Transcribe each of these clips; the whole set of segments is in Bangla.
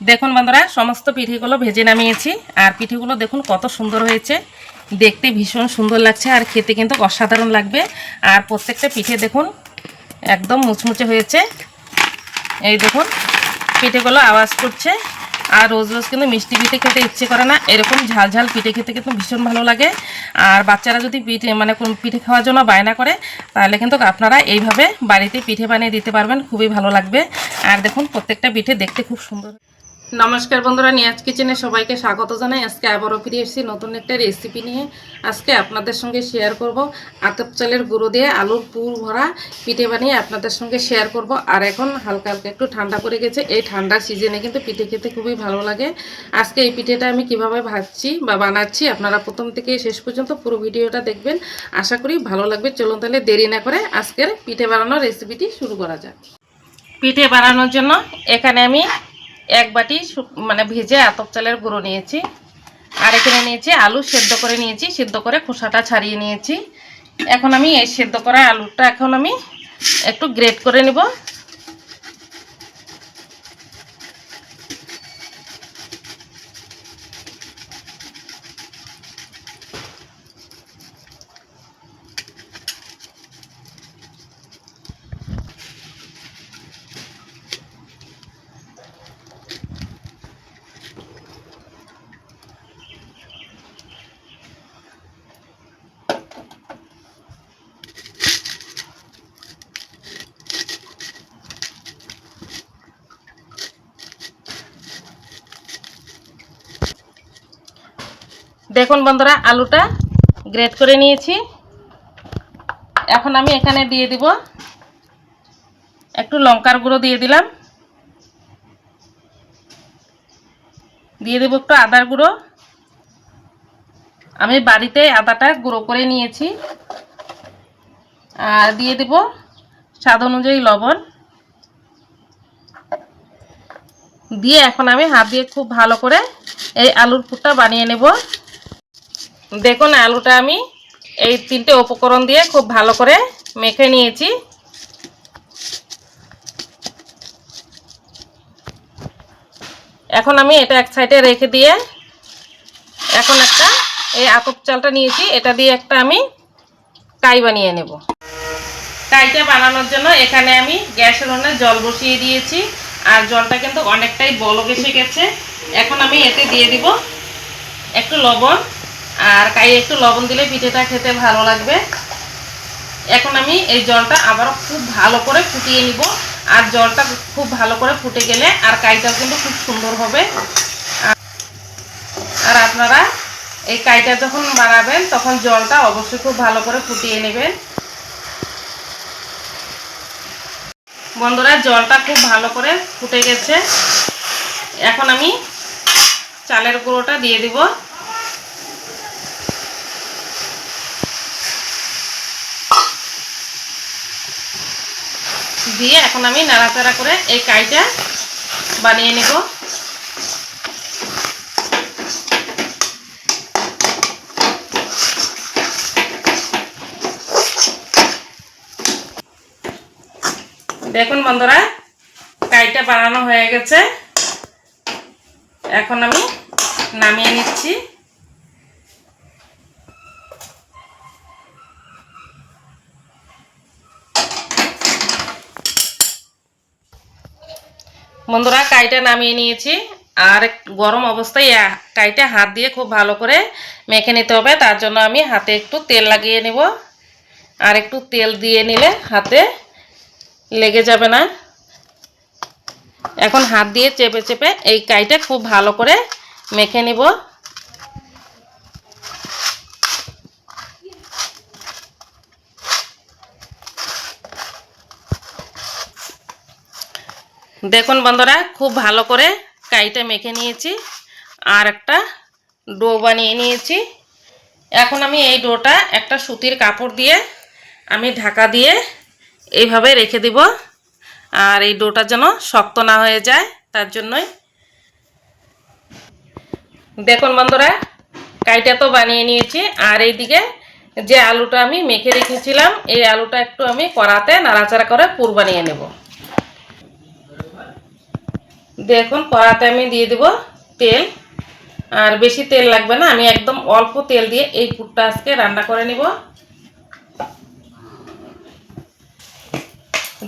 দেখুন বন্ধুরা, সমস্ত পিঠেগুলো ভেজে নামিয়েছি। আর পিঠেগুলো দেখুন কত সুন্দর হয়েছে। দেখতে ভীষণ সুন্দর লাগছে আর খেতে কিন্তু অসাধারণ লাগবে। আর প্রত্যেকটা পিঠে দেখুন, একদম মুচমুচে হয়েছে। এই দেখুন, পিঠেগুলো আওয়াজ করছে। আর রোজ রোজ কিন্তু মিষ্টি পিঠে খেতে ইচ্ছে করে না। এরকম ঝাল ঝাল পিঠে খেতে কিন্তু ভীষণ ভালো লাগে। আর বাচ্চারা যদি পিঠে মানে কোন পিঠে খাওয়ার জন্য বায়না করে, তাহলে কিন্তু আপনারা এইভাবে বাড়িতে পিঠে বানিয়ে দিতে পারবেন। খুবই ভালো লাগবে। আর দেখুন, প্রত্যেকটা পিঠে দেখতে খুব সুন্দর। নমস্কার বন্ধুরা, নিয়াজ কিচেনে সবাইকে স্বাগত জানাই। আজকে আবারও ফিরে এসেছি নতুন একটা রেসিপি নিয়ে। আজকে আপনাদের সঙ্গে শেয়ার করব আতপ চালের গুঁড়ো দিয়ে আলুর পুর ভরা পিঠে বানিয়ে আপনাদের সঙ্গে শেয়ার করব। আর এখন হালকা হালকা একটু ঠান্ডা পড়ে গেছে। এই ঠান্ডার সিজনে কিন্তু পিঠে খেতে খুবই ভালো লাগে। আজকে এই পিঠেটা আমি কীভাবে ভাজছি বা বানাচ্ছি আপনারা প্রথম থেকে শেষ পর্যন্ত পুরো ভিডিওটা দেখবেন। আশা করি ভালো লাগবে। চলুন তাহলে দেরি না করে আজকের পিঠে বানানোর রেসিপিটি শুরু করা যাক। পিঠে বানানোর জন্য এখানে আমি এক বাটি মানে ভেজে আতপ চালের গুঁড়ো নিয়েছি। আর এখানে নিয়েছি আলু সেদ্ধ করে নিয়েছি, সেদ্ধ করে খোসাটা ছাড়িয়ে নিয়েছি। এখন আমি এই সেদ্ধ করা আলুটা এখন আমি একটু গ্রেট করে নিব। দেখুন বন্ধুরা, আলুটা গ্রেট করে নিয়েছি। এখন আমি এখানে দিয়ে দিব একটু লঙ্কার গুঁড়ো দিয়ে দিলাম। দিয়ে দেবো একটু আদার গুঁড়ো। আমি বাড়িতে আদাটা গুঁড়ো করে নিয়েছি। আর দিয়ে দেব স্বাদ অনুযায়ী লবণ। দিয়ে এখন আমি হাত দিয়ে খুব ভালো করে এই আলুর পুরটা বানিয়ে নেব। দেখুন, আলুটা আমি এই তিনটে উপকরণ দিয়ে খুব ভালো করে মেখে নিয়েছি। এখন আমি এটা এক সাইডে রেখে দিয়ে এখন একটা এই আতপ চালটা নিয়েছি, এটা দিয়ে একটা আমি কাই বানিয়ে নেব। কাইটা বানানোর জন্য এখানে আমি গ্যাসের উনুনে জল বসিয়ে দিয়েছি, আর জলটা কিন্তু অনেকটাই বলক এসে গেছে। এখন আমি এতে দিয়ে দিব একটু লবণ। আর কাই একটু লবণ দিলে পিঠেটা খেতে ভালো লাগবে। এখন আমি এই জলটা আবারও খুব ভালো করে ফুটিয়ে নিব। আর জলটা খুব ভালো করে ফুটে গেলে আর কাইটাও কিন্তু খুব সুন্দর হবে। আর- আপনারা এই কাইটা যখন বানাবেন, তখন জলটা অবশ্যই খুব ভালো করে ফুটিয়ে নেবেন। বন্ধুরা, জলটা খুব ভালো করে ফুটে গেছে। এখন আমি চালের গুঁড়োটা দিয়ে দিব। দিয়ে এখন আমি নাড়াচাড়া করে এই কাইটা বানিয়ে নেব। দেখুন বন্ধুরা, কাইটা বানানো হয়ে গেছে। এখন আমি নামিয়ে নিচ্ছি। বন্ধুরা, কাইটা নামিয়ে নিয়েছি। আর গরম অবস্থায় কাইটা হাত দিয়ে খুব ভালো করে মেখে নিতে হবে। তার জন্য আমি হাতে একটু তেল লাগিয়ে নেব। আর একটু তেল দিয়ে নিলে হাতে লেগে যাবে না। এখন হাত দিয়ে চেপে চেপে এই কাইটা খুব ভালো করে মেখে নিব। দেখুন বন্ধুরা, খুব ভালো করে কাইটা মেখে নিয়েছি, আর একটা ডো বানিয়ে নিয়েছি। এখন আমি এই ডোটা একটা সুতির কাপড় দিয়ে আমি ঢাকা দিয়ে এইভাবে রেখে দিব, আর এই ডোটা যেন শক্ত না হয়ে যায়, তার জন্যই। দেখুন বন্ধুরা, কাইটা তো বানিয়ে নিয়েছি, আর এইদিকে যে আলুটা আমি মেখে রেখেছিলাম, এই আলুটা একটু আমি কড়াতে নাড়াচাড়া করে পুর বানিয়ে নেব। দেখুন, কড়াতে আমি দিয়ে দেব তেল। আর বেশি তেল লাগবে না, আমি একদম অল্প তেল দিয়ে এই পুরটা আজকে রান্না করে নিব।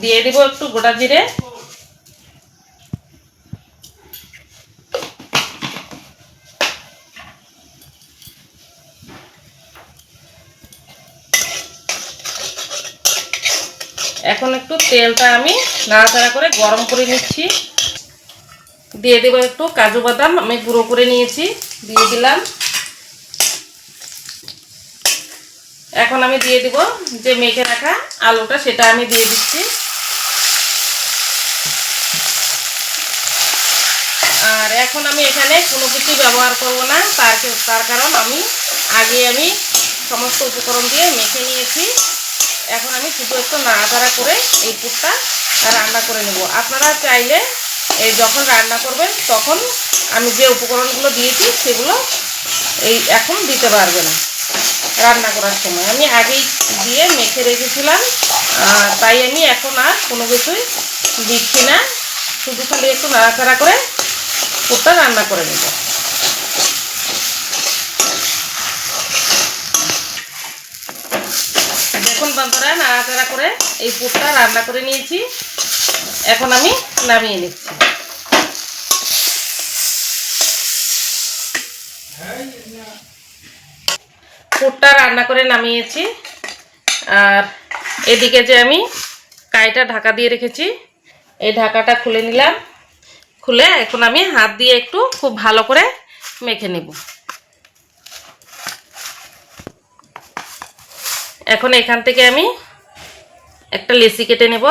দিয়ে দিব একটু গোটা জিরে। এখন একটু তেলটা আমি নাড়াচাড়া করে গরম করে নিচ্ছি। দিয়ে দেবো একটু কাজু বাদাম, আমি গুঁড়ো করে নিয়েছি, দিয়ে দিলাম। এখন আমি দিয়ে দিব যে মেখে রাখা আলুটা, সেটা আমি দিয়ে দিচ্ছি। আর এখন আমি এখানে কোনো কিছু ব্যবহার করব না, তার তার কারণ আমি আগে আমি সমস্ত উপকরণ দিয়ে মেখে নিয়েছি। এখন আমি শুধু একটু নাড়াচাড়া করে এই পুরটা রান্না করে নেব। আপনারা চাইলে এই যখন রান্না করবেন তখন আমি যে উপকরণগুলো দিয়েছি, সেগুলো এই এখন দিতে পারবে না রান্না করার সময়। আমি আগেই দিয়ে মেখে রেখেছিলাম তাই আমি এখন আর কোনো কিছুই দিচ্ছি না। শুধু খালি একটু নাড়াচাড়া করে পুরটা রান্না করে নেব। দেখুন বন্ধুরা, নাড়াচাড়া করে এই পুরটা রান্না করে নিয়েছি। এখন আমি নামিয়ে নিচ্ছি। পুরটা রান্না করে নামিয়েছি। আর এদিকে যে আমি কাইটা ঢাকা দিয়ে রেখেছি, এই ঢাকাটা খুলে নিলাম। খুলে এখন আমি হাত দিয়ে একটু খুব ভালো করে মেখে নেব। এখন এখান থেকে আমি একটা লেসি কেটে নেব।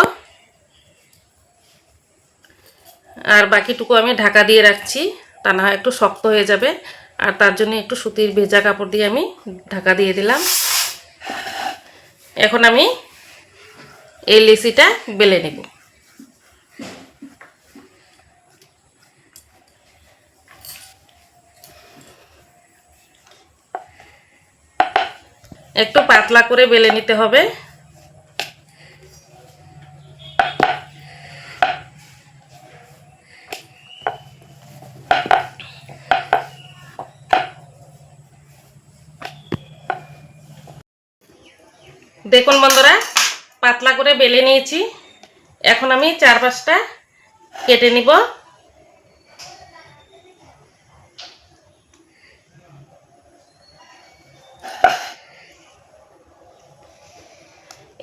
আর বাকিটুকু আমি ঢাকা দিয়ে রাখছি, তা না একটু শক্ত হয়ে যাবে। আর তার জন্য একটু সুতির ভেজা কাপড় দিয়ে আমি ঢাকা দিয়ে দিলাম। এখন আমি এই লেসিটা বেলে নেব। একটু পাতলা করে বেলে নিতে হবে। দেখুন বন্ধুরা, পাতলা করে বেলে নিয়েছি। এখন আমি চার পাঁচটা কেটে নিব।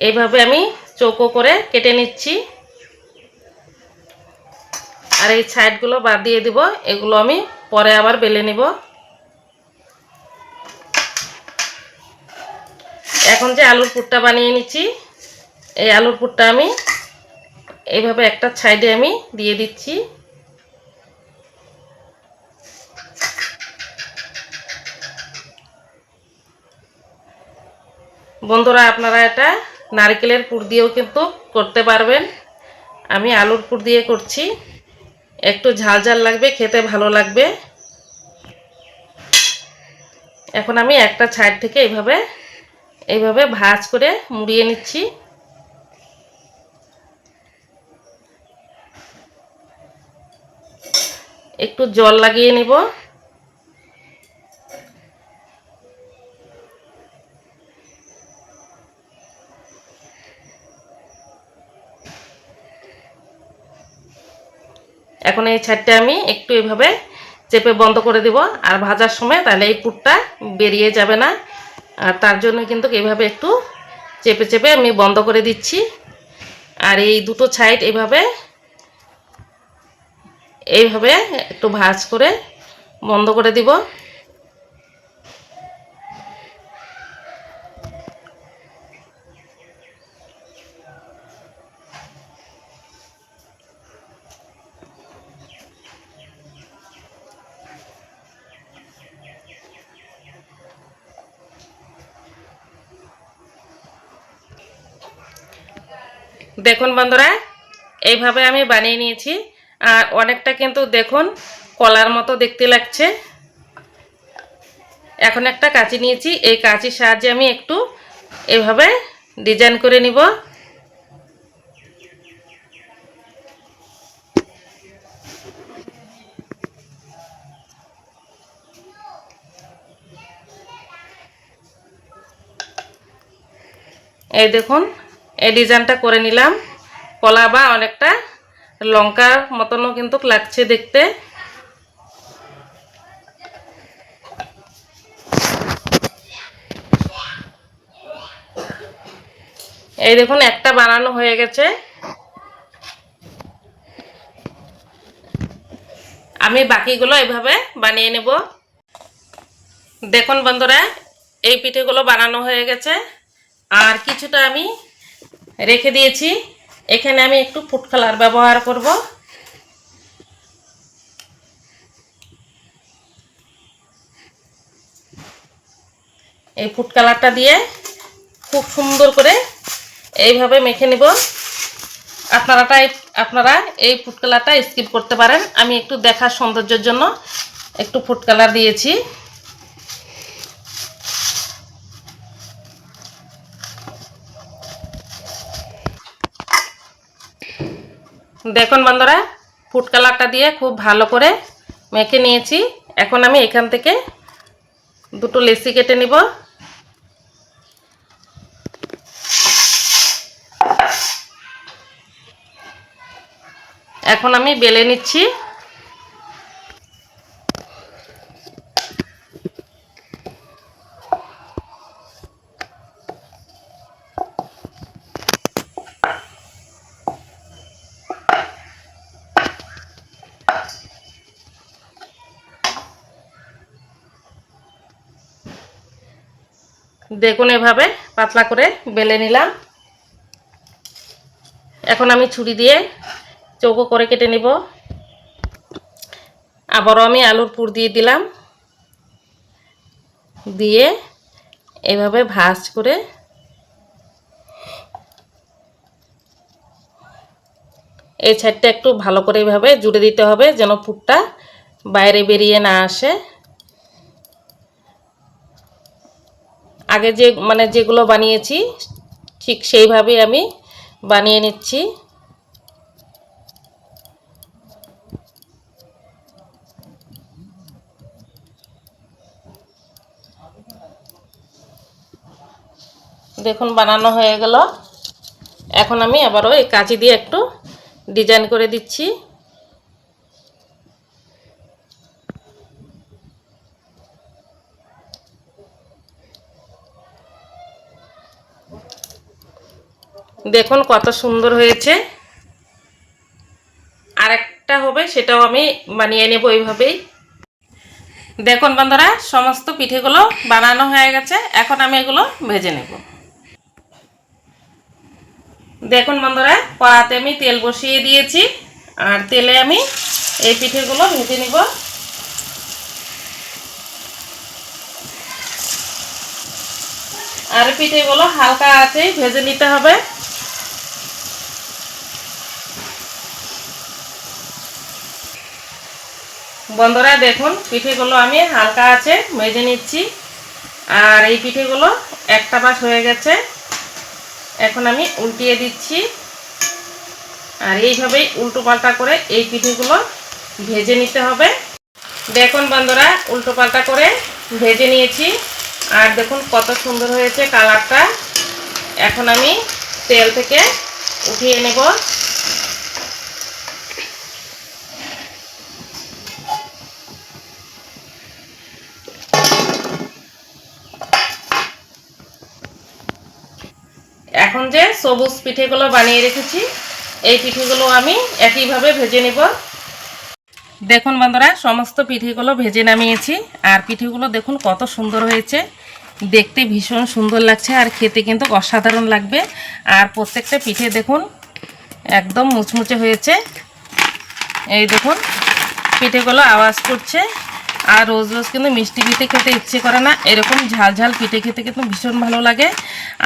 এইভাবে আমি চৌকো করে কেটে নিচ্ছি। আর এই সাইডগুলো বাদ দিয়ে দিব, এগুলো আমি পরে আবার বেলে নিব। এখন যে আলুর পুরটা বানিয়ে নিচ্ছি, এই আলুর পুরটা আমি এইভাবে একটা সাইডে আমি দিয়ে দিচ্ছি। বন্ধুরা, আপনারা এটা নারকেলের পুর দিয়েও কিন্তু করতে পারবেন। আমি আলুর পুর দিয়ে করছি। একটু ঝাল ঝাল লাগবে, খেতে ভালো লাগবে। এখন আমি একটা ছাইড থেকে এইভাবে এইভাবে ভাজ করে মুড়িয়ে নিচ্ছি। একটু জল লাগিয়ে নিব। এখন এই ছাড়টা আমি একটু এভাবে চেপে বন্ধ করে দিব। আর ভাজার সময় তাহলে এই পুরটা বেরিয়ে যাবে না। আর তার জন্য কিন্তু এভাবে একটু চেপে চেপে আমি বন্ধ করে দিচ্ছি। আর এই দুটো সাইড এভাবে, এইভাবে একটু ভাজ করে বন্ধ করে দিব। দেখুন বন্ধুরা, এইভাবে আমি বানিয়ে নিয়েছি। আর অনেকটা কিন্তু দেখুন কলার মতো দেখতে লাগছে। এখন একটা কাঁচি নিয়েছি। এই কাঁচির সাহায্যে আমি একটু এভাবে ডিজাইন করে নিব। এই দেখুন এই ডিজাইনটা করে নিলাম। কলা বা অনেকটা লঙ্কার মতনও কিন্তু লাগছে দেখতে। এই দেখুন, একটা বানানো হয়ে গেছে। আমি বাকিগুলো এভাবে বানিয়ে নেব। দেখুন বন্ধুরা, এই পিঠেগুলো বানানো হয়ে গেছে। আর কিছুটা আমি রেখে দিয়েছি। এখানে আমি একটু ফুড ব্যবহার করব। এই ফুড কালারটা দিয়ে খুব সুন্দর করে এইভাবে মেখে নেব। আপনারা আপনারা এই ফুড কালারটা স্কিপ করতে পারেন। আমি একটু দেখার সৌন্দর্যের জন্য একটু ফুড কালার দিয়েছি। দেখুন বন্ধুরা, ফুড কালারটা দিয়ে খুব ভালো করে মেখে নিয়েছি। এখন আমি এখান থেকে দুটো লেসি কেটে নিব। এখন আমি বেলে নিচ্ছি। দেখুন এভাবে পাতলা করে বেলে নিলাম। এখন আমি ছুরি দিয়ে চৌকো করে কেটে নিব। আবারও আমি আলুর পুর দিয়ে দিলাম। দিয়ে এভাবে ভাজ করে এই সাইডটা একটু ভালো করে এভাবে জুড়ে দিতে হবে যেন পুরটা বাইরে বেরিয়ে না আসে। আগে যে মানে যেগুলো বানিয়েছি, ঠিক সেইভাবেই আমি বানিয়ে নিচ্ছি। দেখুন, বানানো হয়ে গেল। এখন আমি আবারও এই কাঁচি দিয়ে একটু ডিজাইন করে দিচ্ছি। দেখুন কত সুন্দর হয়েছে। আরেকটা হবে, সেটাও আমি বানিয়ে নেব এইভাবেই। দেখুন বন্ধুরা, সমস্ত পিঠেগুলো বানানো হয়ে গেছে। এখন আমি এগুলো ভেজে নেব। দেখুন বন্ধুরা, কড়াতে আমি তেল বসিয়ে দিয়েছি। আর তেলে আমি এই পিঠেগুলো ভেজে নিব। আর পিঠেগুলো হালকা আছেই ভেজে নিতে হবে। বন্ধুরা দেখুন, পিঠেগুলো আমি হালকা আছে, মেজে নিচ্ছি। আর এই পিঠেগুলো একটা পাশ হয়ে গেছে। এখন আমি উল্টিয়ে দিচ্ছি। আর এইভাবেই উল্টো পাল্টা করে এই পিঠেগুলো ভেজে নিতে হবে। দেখুন বন্ধুরা, উল্টো পাল্টা করে ভেজে নিয়েছি। আর দেখুন কত সুন্দর হয়েছে কালারটা। এখন আমি তেল থেকে উঠিয়ে নেব এখন যে সবুজ পিঠেগুলো বানিয়ে রেখেছি, এই পিঠেগুলো আমি একইভাবে ভেজে নেব। দেখুন বন্ধুরা, সমস্ত পিঠেগুলো ভেজে নামিয়েছি, আর পিঠেগুলো দেখুন কত সুন্দর হয়েছে। দেখতে ভীষণ সুন্দর লাগছে, আর খেতে কিন্তু অসাধারণ লাগবে। আর প্রত্যেকটা পিঠে দেখুন, একদম মুচমুচে হয়েছে। এই দেখুন, পিঠেগুলো আওয়াজ করছে। আর রোজ রোজ কিন্তু মিষ্টি পিঠে খেতে ইচ্ছে করে না। এরকম ঝাল ঝাল পিঠে খেতে কিন্তু ভীষণ ভালো লাগে।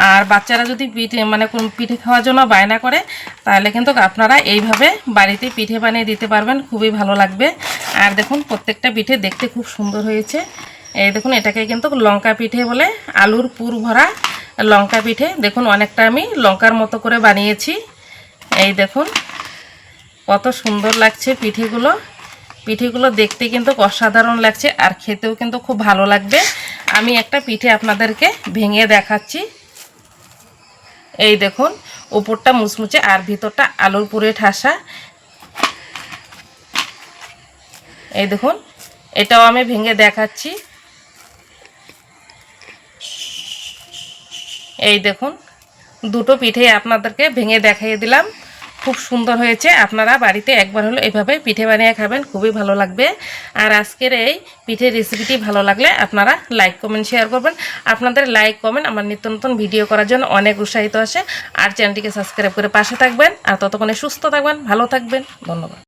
আর বাচ্চারা যদি পিঠে মানে কোন পিঠে খাওয়ার জন্য বায়না করে, তাহলে কিন্তু আপনারা এইভাবে বাড়িতে পিঠে বানিয়ে দিতে পারবেন, খুবই ভালো লাগবে। আর দেখুন, প্রত্যেকটা পিঠে দেখতে খুব সুন্দর হয়েছে। এই দেখুন, এটাকে কিন্তু লঙ্কা পিঠে বলে আলুর পুর ভরা লঙ্কা পিঠে। দেখুন, অনেকটা আমি লঙ্কার মতো করে বানিয়েছি। এই দেখুন, কত সুন্দর লাগছে পিঠেগুলো। পিঠেগুলো দেখতে কিন্তু অসাধারণ লাগছে আর খেতেও কিন্তু খুব ভালো লাগবে। আমি একটা পিঠে আপনাদেরকে ভেঙে দেখাচ্ছি। এই দেখুন, উপরটা মুচমুচে আর ভিতরটা আলুর পুরে ঠাসা। এই দেখুন, এটাও আমি ভেঙে দেখাচ্ছি। এই দেখুন, দুটো পিঠে আপনাদেরকে ভেঙে দেখাই দিলাম। খুব সুন্দর হয়েছে। আপনারা বাড়িতে একবার হলো এভাবে পিঠে বানিয়ে খাবেন, খুবই ভালো লাগবে। আর আজকের এই পিঠের রেসিপিটি ভালো লাগলে আপনারা লাইক কমেন্ট শেয়ার করবেন। আপনাদের লাইক কমেন্ট আমার নিত্য নতুন ভিডিও করার জন্য অনেক উৎসাহিত আসে। আর চ্যানেলটিকে সাবস্ক্রাইব করে পাশে থাকবেন। আর ততক্ষণে সুস্থ থাকবেন, ভালো থাকবেন। ধন্যবাদ।